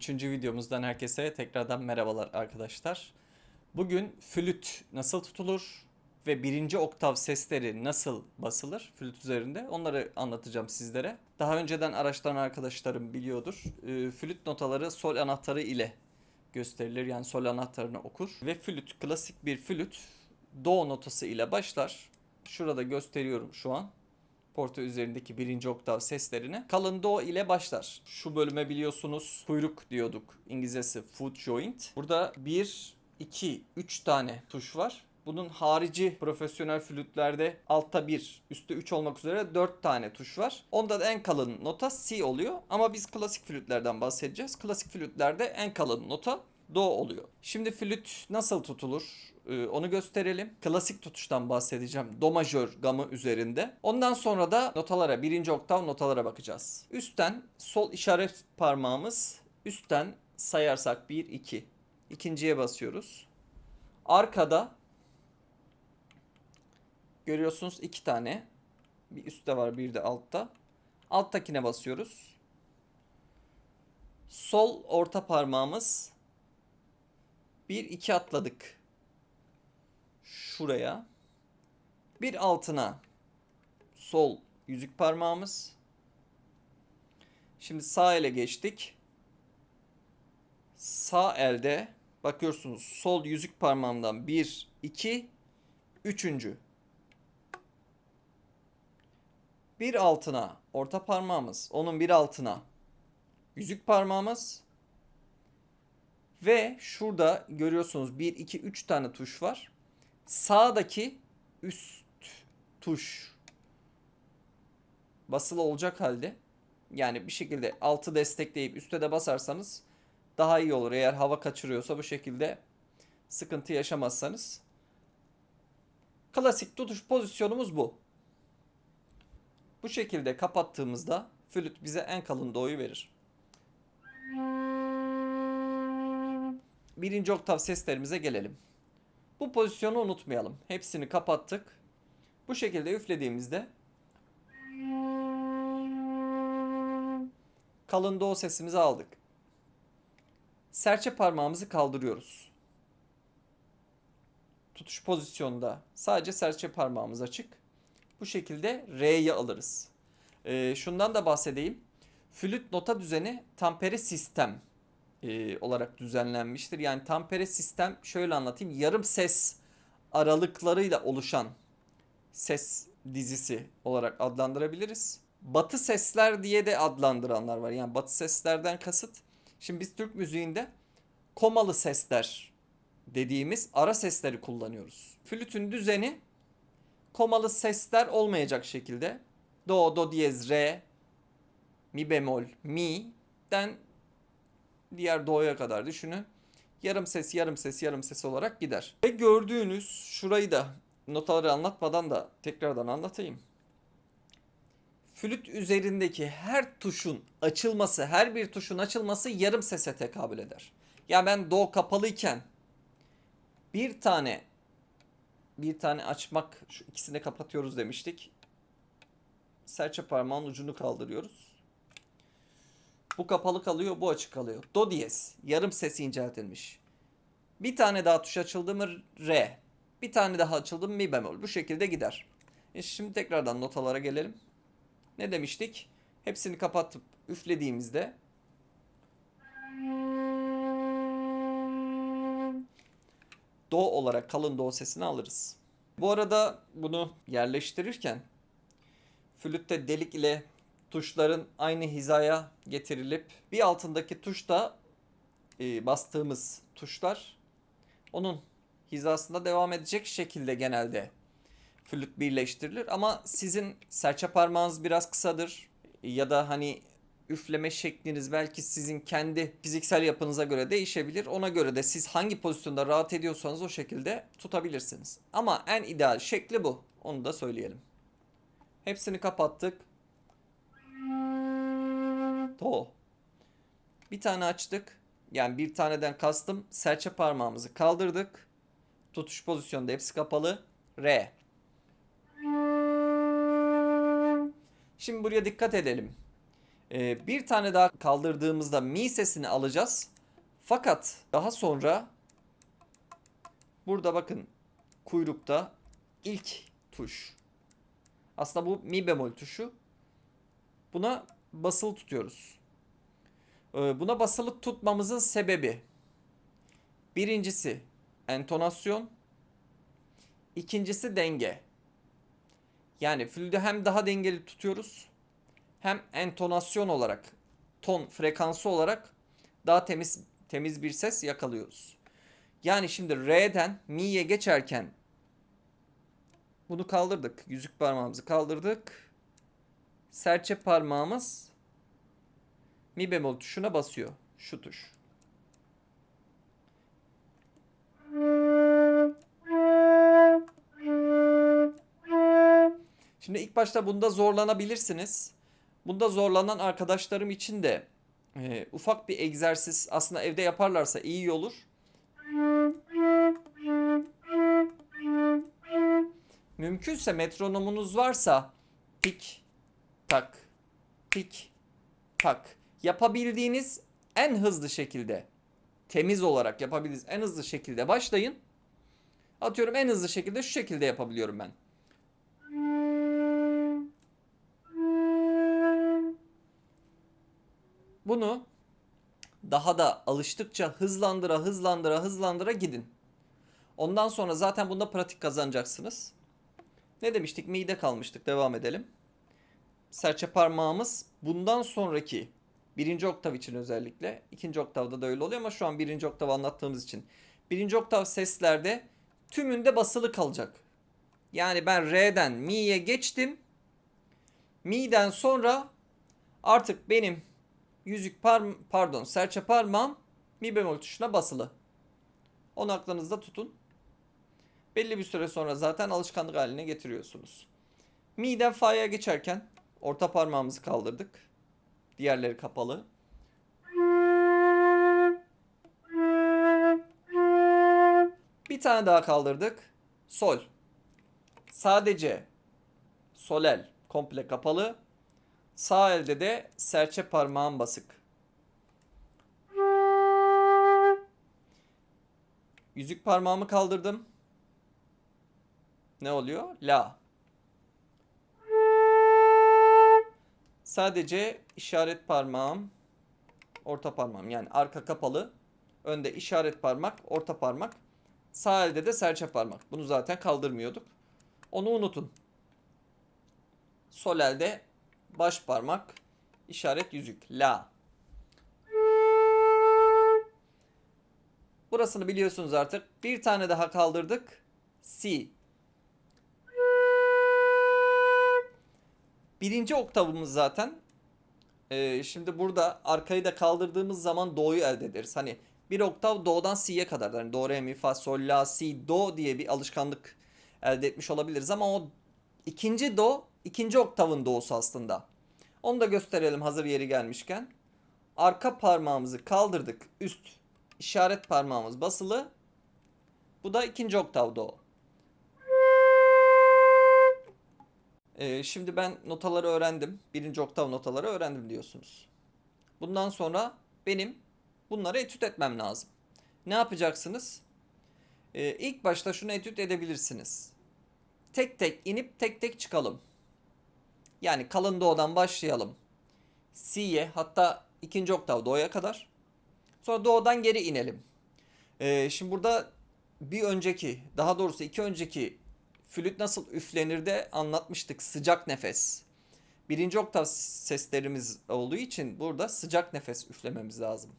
Üçüncü videomuzdan herkese tekrardan merhabalar arkadaşlar. Bugün flüt nasıl tutulur ve birinci oktav sesleri nasıl basılır flüt üzerinde onları anlatacağım sizlere. Daha önceden araştıran arkadaşlarım biliyordur. Ee, flüt notaları sol anahtarı ile gösterilir yani sol anahtarını okur. Ve flüt klasik bir flüt do notası ile başlar. Şurada gösteriyorum şu an porta üzerindeki birinci oktav seslerini kalın do ile başlar. Şu bölüme biliyorsunuz kuyruk diyorduk. İngilizcesi foot joint. Burada 1, 2, 3 tane tuş var. Bunun harici profesyonel flütlerde altta 1, üstte 3 olmak üzere 4 tane tuş var. Onda da en kalın nota C oluyor. Ama biz klasik flütlerden bahsedeceğiz. Klasik flütlerde en kalın nota do oluyor. Şimdi flüt nasıl tutulur? Ee, onu gösterelim. Klasik tutuştan bahsedeceğim. Do majör gamı üzerinde. Ondan sonra da notalara, birinci oktav notalara bakacağız. Üstten sol işaret parmağımız üstten sayarsak 1, 2. İkinciye basıyoruz. Arkada görüyorsunuz iki tane. Bir üstte var bir de altta. Alttakine basıyoruz. Sol orta parmağımız 1 2 atladık. Şuraya. Bir altına sol yüzük parmağımız. Şimdi sağ ele geçtik. Sağ elde bakıyorsunuz sol yüzük parmağımdan 1 2 üçüncü. Bir altına orta parmağımız, onun bir altına yüzük parmağımız ve şurada görüyorsunuz 1 2 3 tane tuş var. Sağdaki üst tuş basılı olacak halde yani bir şekilde altı destekleyip üste de basarsanız daha iyi olur. Eğer hava kaçırıyorsa bu şekilde sıkıntı yaşamazsanız. Klasik tutuş pozisyonumuz bu. Bu şekilde kapattığımızda flüt bize en kalın do'yu verir. Birinci oktav seslerimize gelelim. Bu pozisyonu unutmayalım. Hepsini kapattık. Bu şekilde üflediğimizde kalın do sesimizi aldık. Serçe parmağımızı kaldırıyoruz. Tutuş pozisyonda sadece serçe parmağımız açık. Bu şekilde R'yi alırız. Ee, şundan da bahsedeyim. Flüt nota düzeni tampere sistem e, olarak düzenlenmiştir. Yani tampere sistem şöyle anlatayım. Yarım ses aralıklarıyla oluşan ses dizisi olarak adlandırabiliriz. Batı sesler diye de adlandıranlar var. Yani batı seslerden kasıt. Şimdi biz Türk müziğinde komalı sesler dediğimiz ara sesleri kullanıyoruz. Flütün düzeni komalı sesler olmayacak şekilde do, do diyez, re, mi bemol, mi'den diğer do'ya kadar düşünün. Yarım ses, yarım ses, yarım ses olarak gider. Ve gördüğünüz şurayı da notaları anlatmadan da tekrardan anlatayım. Flüt üzerindeki her tuşun açılması, her bir tuşun açılması yarım sese tekabül eder. Yani ben do kapalıyken bir tane bir tane açmak şu ikisini kapatıyoruz demiştik. Serçe parmağın ucunu kaldırıyoruz. Bu kapalı kalıyor, bu açık kalıyor. Do diyez. Yarım sesi inceltilmiş. Bir tane daha tuş açıldı mı re. Bir tane daha açıldı mı mi bemol. Bu şekilde gider. E şimdi tekrardan notalara gelelim. Ne demiştik? Hepsini kapatıp üflediğimizde do olarak kalın do sesini alırız. Bu arada bunu yerleştirirken flütte delik ile tuşların aynı hizaya getirilip bir altındaki tuş da e, bastığımız tuşlar onun hizasında devam edecek şekilde genelde flüt birleştirilir. Ama sizin serçe parmağınız biraz kısadır ya da hani üfleme şekliniz belki sizin kendi fiziksel yapınıza göre değişebilir. Ona göre de siz hangi pozisyonda rahat ediyorsanız o şekilde tutabilirsiniz. Ama en ideal şekli bu. Onu da söyleyelim. Hepsini kapattık. Do. Bir tane açtık. Yani bir taneden kastım serçe parmağımızı kaldırdık. Tutuş pozisyonda hepsi kapalı. Re. Şimdi buraya dikkat edelim. Ee, bir tane daha kaldırdığımızda mi sesini alacağız. Fakat daha sonra burada bakın kuyrukta ilk tuş. Aslında bu mi bemol tuşu. Buna basılı tutuyoruz. Ee, Buna basılı tutmamızın sebebi birincisi entonasyon, ikincisi denge. Yani flütü hem daha dengeli tutuyoruz hem entonasyon olarak ton frekansı olarak daha temiz temiz bir ses yakalıyoruz. Yani şimdi re'den mi'ye geçerken bunu kaldırdık. Yüzük parmağımızı kaldırdık. Serçe parmağımız mi bemol tuşuna basıyor. Şu tuş. Şimdi ilk başta bunda zorlanabilirsiniz. Bunda zorlanan arkadaşlarım için de e, ufak bir egzersiz aslında evde yaparlarsa iyi olur. Mümkünse metronomunuz varsa tik tak tik tak yapabildiğiniz en hızlı şekilde temiz olarak yapabildiğiniz en hızlı şekilde başlayın. Atıyorum en hızlı şekilde şu şekilde yapabiliyorum ben. Bunu daha da alıştıkça hızlandıra hızlandıra hızlandıra gidin. Ondan sonra zaten bunda pratik kazanacaksınız. Ne demiştik? Mide kalmıştık. Devam edelim. Serçe parmağımız bundan sonraki birinci oktav için özellikle. ikinci oktavda da öyle oluyor ama şu an birinci oktav anlattığımız için. Birinci oktav seslerde tümünde basılı kalacak. Yani ben R'den Mi'ye geçtim. Mi'den sonra artık benim yüzük par pardon serçe parmağım mi bemol tuşuna basılı. Onu aklınızda tutun. Belli bir süre sonra zaten alışkanlık haline getiriyorsunuz. Mi'den fa'ya geçerken orta parmağımızı kaldırdık. Diğerleri kapalı. Bir tane daha kaldırdık. Sol. Sadece sol el komple kapalı. Sağ elde de serçe parmağım basık. Yüzük parmağımı kaldırdım. Ne oluyor? La. Sadece işaret parmağım, orta parmağım yani arka kapalı. Önde işaret parmak, orta parmak. Sağ elde de serçe parmak. Bunu zaten kaldırmıyorduk. Onu unutun. Sol elde baş parmak, işaret yüzük. La. Burasını biliyorsunuz artık. Bir tane daha kaldırdık. Si. Birinci oktavımız zaten. Ee, şimdi burada arkayı da kaldırdığımız zaman do'yu elde ederiz. Hani bir oktav do'dan si'ye kadar. Yani do, re, mi, fa, sol, la, si, do diye bir alışkanlık elde etmiş olabiliriz. Ama o ikinci do ikinci oktavın do'su aslında. Onu da gösterelim hazır yeri gelmişken. Arka parmağımızı kaldırdık. Üst işaret parmağımız basılı. Bu da ikinci oktav do. Ee, şimdi ben notaları öğrendim. Birinci oktav notaları öğrendim diyorsunuz. Bundan sonra benim bunları etüt etmem lazım. Ne yapacaksınız? Ee, ilk başta şunu etüt edebilirsiniz. Tek tek inip tek tek çıkalım. Yani kalın do'dan başlayalım. Si'ye hatta ikinci oktav do'ya kadar. Sonra do'dan geri inelim. Ee, şimdi burada bir önceki daha doğrusu iki önceki flüt nasıl üflenir de anlatmıştık. Sıcak nefes. Birinci oktav seslerimiz olduğu için burada sıcak nefes üflememiz lazım.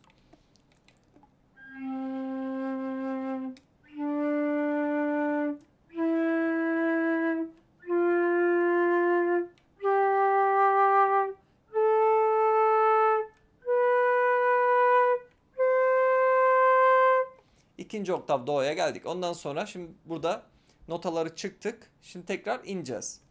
İkinci oktav do'ya geldik. Ondan sonra şimdi burada notaları çıktık. Şimdi tekrar ineceğiz.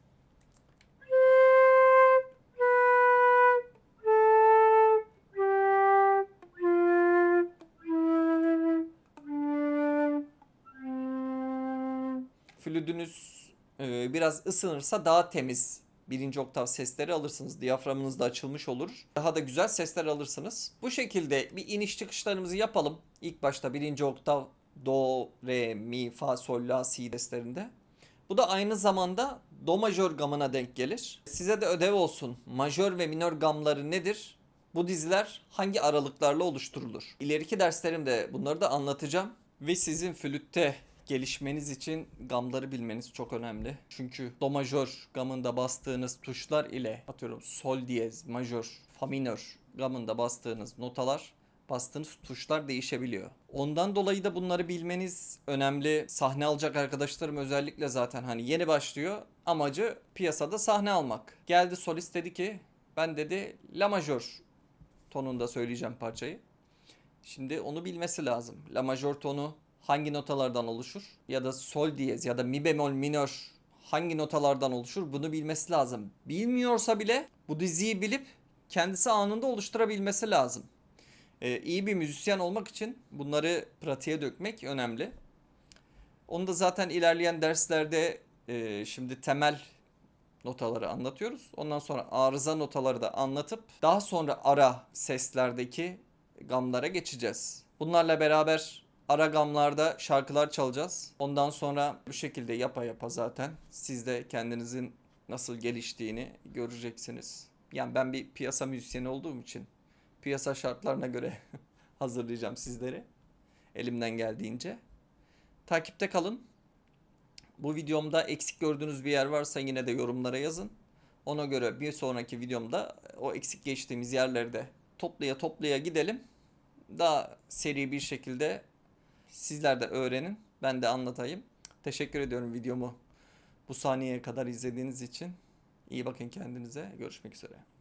Flütünüz e, biraz ısınırsa daha temiz birinci oktav sesleri alırsınız. Diyaframınız da açılmış olur. Daha da güzel sesler alırsınız. Bu şekilde bir iniş çıkışlarımızı yapalım. İlk başta birinci oktav do, re, mi, fa, sol, la, si seslerinde. Bu da aynı zamanda do majör gamına denk gelir. Size de ödev olsun. Majör ve minör gamları nedir? Bu diziler hangi aralıklarla oluşturulur? İleriki derslerimde bunları da anlatacağım. Ve sizin flütte gelişmeniz için gamları bilmeniz çok önemli. Çünkü do majör gamında bastığınız tuşlar ile atıyorum sol diyez, majör, fa minör gamında bastığınız notalar bastığınız tuşlar değişebiliyor. Ondan dolayı da bunları bilmeniz önemli. Sahne alacak arkadaşlarım özellikle zaten hani yeni başlıyor. Amacı piyasada sahne almak. Geldi solist dedi ki ben dedi la majör tonunda söyleyeceğim parçayı. Şimdi onu bilmesi lazım. La majör tonu hangi notalardan oluşur? Ya da sol diyez ya da mi bemol minör hangi notalardan oluşur? Bunu bilmesi lazım. Bilmiyorsa bile bu diziyi bilip kendisi anında oluşturabilmesi lazım. Ee, iyi bir müzisyen olmak için bunları pratiğe dökmek önemli. Onu da zaten ilerleyen derslerde e, şimdi temel notaları anlatıyoruz. Ondan sonra arıza notaları da anlatıp daha sonra ara seslerdeki gamlara geçeceğiz. Bunlarla beraber ara gamlarda şarkılar çalacağız. Ondan sonra bu şekilde yapa yapa zaten siz de kendinizin nasıl geliştiğini göreceksiniz. Yani ben bir piyasa müzisyeni olduğum için piyasa şartlarına göre hazırlayacağım sizleri. Elimden geldiğince. Takipte kalın. Bu videomda eksik gördüğünüz bir yer varsa yine de yorumlara yazın. Ona göre bir sonraki videomda o eksik geçtiğimiz yerleri de toplaya toplaya gidelim. Daha seri bir şekilde sizler de öğrenin. Ben de anlatayım. Teşekkür ediyorum videomu bu saniyeye kadar izlediğiniz için. İyi bakın kendinize. Görüşmek üzere.